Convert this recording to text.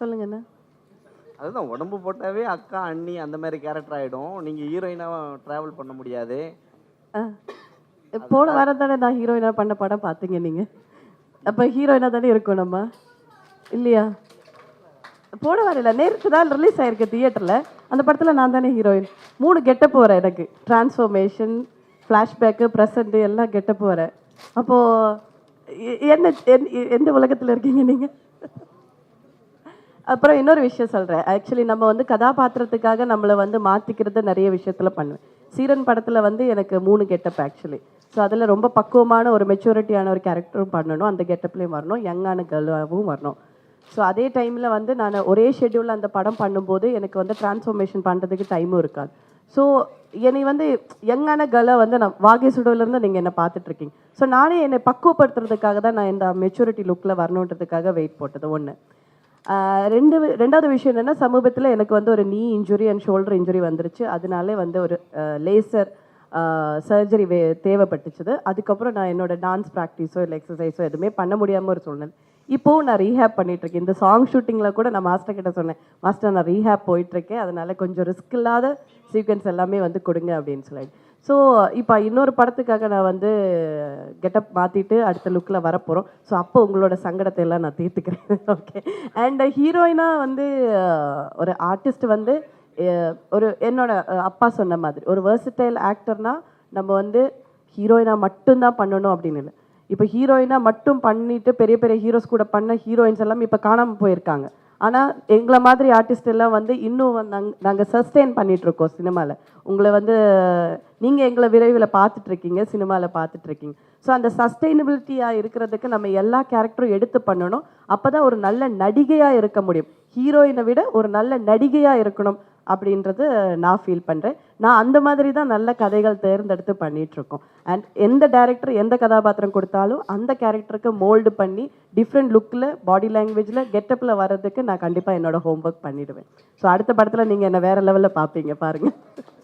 சொல்லுங்கண்ணா. அதுதான் உடம்பு போட்டாவே அக்கா அண்ணி அந்த மாதிரி கேரக்டர் ஆயிடும். நீங்க ஹீரோயினா டிராவல் பண்ண முடியாது. போன வாரம் தானே நான் ஹீரோயினா பண்ண படம் பார்த்தீங்க நீங்க? அப்போ ஹீரோயினா தானே இருக்கும் நம்ம? இல்லையா? போன வாரம் இல்லை நேற்று தான் ரிலீஸ் ஆயிருக்கு தியேட்டரில் அந்த படத்தில் நான் தானே ஹீரோயின் மூணு கெட்டப் வரேன் எனக்கு. டிரான்ஸ்ஃபர்மேஷன் ஃப்ளாஷ்பேக்கு ப்ரெசண்ட்டு எல்லாம் கெட்டப் வரேன் அப்போது என்ன என்- எந்த உலகத்தில் இருக்கீங்க நீங்கள் அப்புறம் இன்னொரு விஷயம் சொல்கிறேன் ஆக்சுவலி நம்ம வந்து கதாபாத்திரத்துக்காக நம்மளை வந்து மாற்றிக்கிறது நிறைய விஷயத்தில் பண்ணுவேன். சீரன் படத்தில் வந்து எனக்கு மூணு கெட்டப் ஆக்சுவலி ஸோ அதில் ரொம்ப பக்குவமான ஒரு மெச்சூரிட்டியான ஒரு கேரக்டரும் பண்ணணும். அந்த கெட்டப்லேயும் வரணும். யங்கான கேர்ளாகவும் வரணும். ஸோ அதே டைமில் வந்து நான் ஒரே ஷெட்யூலில் அந்த படம் பண்ணும்போது எனக்கு வந்து டிரான்ஸ்ஃபர்மேஷன் பண்ணுறதுக்கு டைமும் இருக்காது. ஸோ என்னை வந்து யங்கான கேர்ளை வந்து நான் வாகை சுடுவிலேருந்து நீங்கள் என்னை பார்த்துட்ருக்கீங்க ஸோ நானே என்னை பக்குவப்படுத்துறதுக்காக தான் நான் இந்த மெச்சூரிட்டி லுக்கில் வரணுன்றதுக்காக வெயிட் போட்டது. ஒன்று ரெண்டு ரெண்டாவது விஷயம் என்னென்னா சமீபத்தில் எனக்கு வந்து ஒரு நீ இன்ஜுரி அண்ட் ஷோல்டர் இன்ஜுரி வந்துருச்சு. அதனாலே வந்து ஒரு லேசர் சர்ஜரி வே தேவைப்பட்டுச்சுது. அதுக்கப்புறம் நான் என்னோடய டான்ஸ் ப்ராக்டிஸோ இல்லை எக்ஸசைஸோ எதுவுமே பண்ண முடியாமல் ஒரு சூழ்நிலை. இப்போவும் நான் ரீஹேப் பண்ணிட்டு இருக்கேன் இந்த சாங் ஷூட்டிங்கில் கூட நான் மாஸ்டர் கிட்ட சொன்னேன் மாஸ்டர் நான் ரீஹேப் போயிட்டுருக்கேன். அதனால் அதனால கொஞ்சம் ரிஸ்க் இல்லாத சீக்வன்ஸ் எல்லாமே வந்து கொடுங்க அப்படின்னு சொல்லிட்டு. ஸோ இப்போ இன்னொரு படத்துக்காக நான் வந்து கெட்டப் மாற்றிட்டு அடுத்த லுக்கில் வரப்போகிறோம் ஸோ அப்போ உங்களோட சங்கடத்தை எல்லாம் நான் தீர்த்துக்கிறேன். ஓகே அண்ட் ஹீரோயினாக வந்து ஒரு ஆர்டிஸ்ட் வந்து ஒரு என்னோட அப்பா சொன்ன மாதிரி ஒரு வேர்சிட்டைல் ஆக்டர்னால் நம்ம வந்து ஹீரோயினாக மட்டும்தான் பண்ணணும் அப்படின்னு இல்லை. இப்போ ஹீரோயினாக மட்டும் பண்ணிட்டு பெரிய பெரிய ஹீரோஸ் கூட பண்ண ஹீரோயின்ஸ் எல்லாம் இப்போ காணாமல் போயிருக்காங்க. ஆனால் எங்களை மாதிரி ஆர்டிஸ்ட் எல்லாம் வந்து இன்னும் நாங்கள் நாங்கள் சஸ்டெயின் பண்ணிகிட்ருக்கோம் சினிமாவில் உங்களை வந்து நீங்கள் எங்களை விரைவில் பார்த்துட்ருக்கீங்க சினிமாவில் பார்த்துட்ருக்கீங்க ஸோ அந்த சஸ்டெயினபிலிட்டியாக இருக்கிறதுக்கு நம்ம எல்லா கேரக்டரும் எடுத்து பண்ணணும். அப்போ தான் ஒரு நல்ல நடிகையாக இருக்க முடியும். ஹீரோயினை விட ஒரு நல்ல நடிகையாக இருக்கணும். அப்படின்றது நான் ஃபீல் பண்ணுறேன் நான் அந்த மாதிரி தான் நல்ல கதைகள் தேர்ந்தெடுத்து பண்ணிகிட்ருக்கோம் அண்ட் எந்த டேரக்டர் எந்த கதாபாத்திரம் கொடுத்தாலும் அந்த கேரக்டருக்கு மோல்டு பண்ணி டிஃப்ரெண்ட் லுக்கில் பாடி லாங்குவேஜில் கெட்டப்பில் வர்றதுக்கு நான் கண்டிப்பாக என்னோட ஹோம்ஒர்க் பண்ணிவிடுவேன் ஸோ அடுத்த படத்தில் நீங்கள் என்னை வேறு லெவலில் பார்ப்பீங்க பாருங்கள்